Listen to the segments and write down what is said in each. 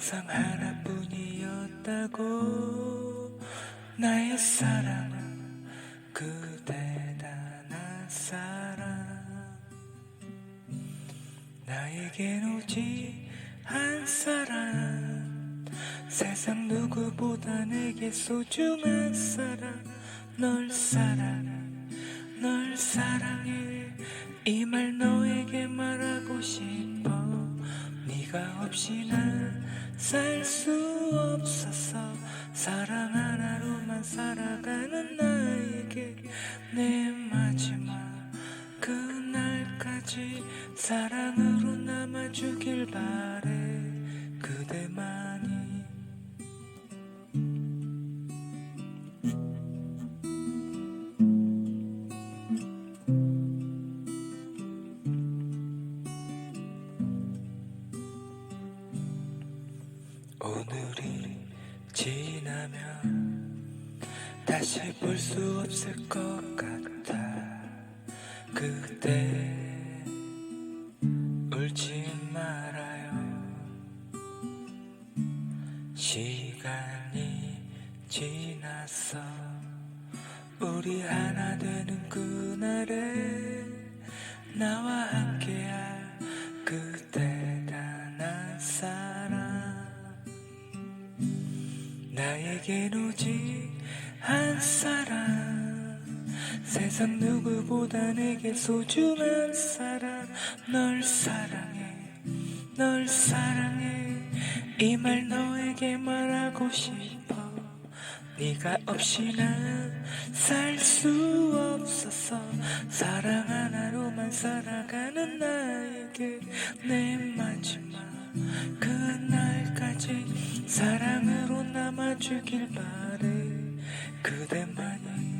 항상 하나뿐이었다고 나의 사랑은 그대 나에겐 오직 한 사람. 세상 누구보다 내게 소중한 사람. 널 사랑해 널 사랑해. 이 말 너에게 말하고 싶어. 네가 없이 난 살 수 없어서. 사랑 하나로만 살아가는 나에게 내 그날까지. 사랑으로 남아주길 바래. 그대만이. 오늘이 지나면 다시 볼 수 없을 것 같아. 그대 시간이 지나서 우리 하나 되는 그날에 나와 함께할 그대가 난 사랑. 나에겐 오직 한 사람 세상 누구보다 내게 소중한 사람 널 사랑해. 널 사랑해 이 말 너에게 말하고 싶어. 네가 없이 난 살 수 없어서 사랑 하나로만 살아가는 나에게 내 마지막 그날까지 사랑으로 남아주길 바래. 그대만이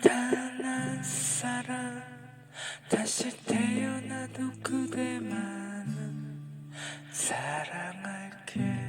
단한 사람 다시 태어나도 그대만은 사랑할게.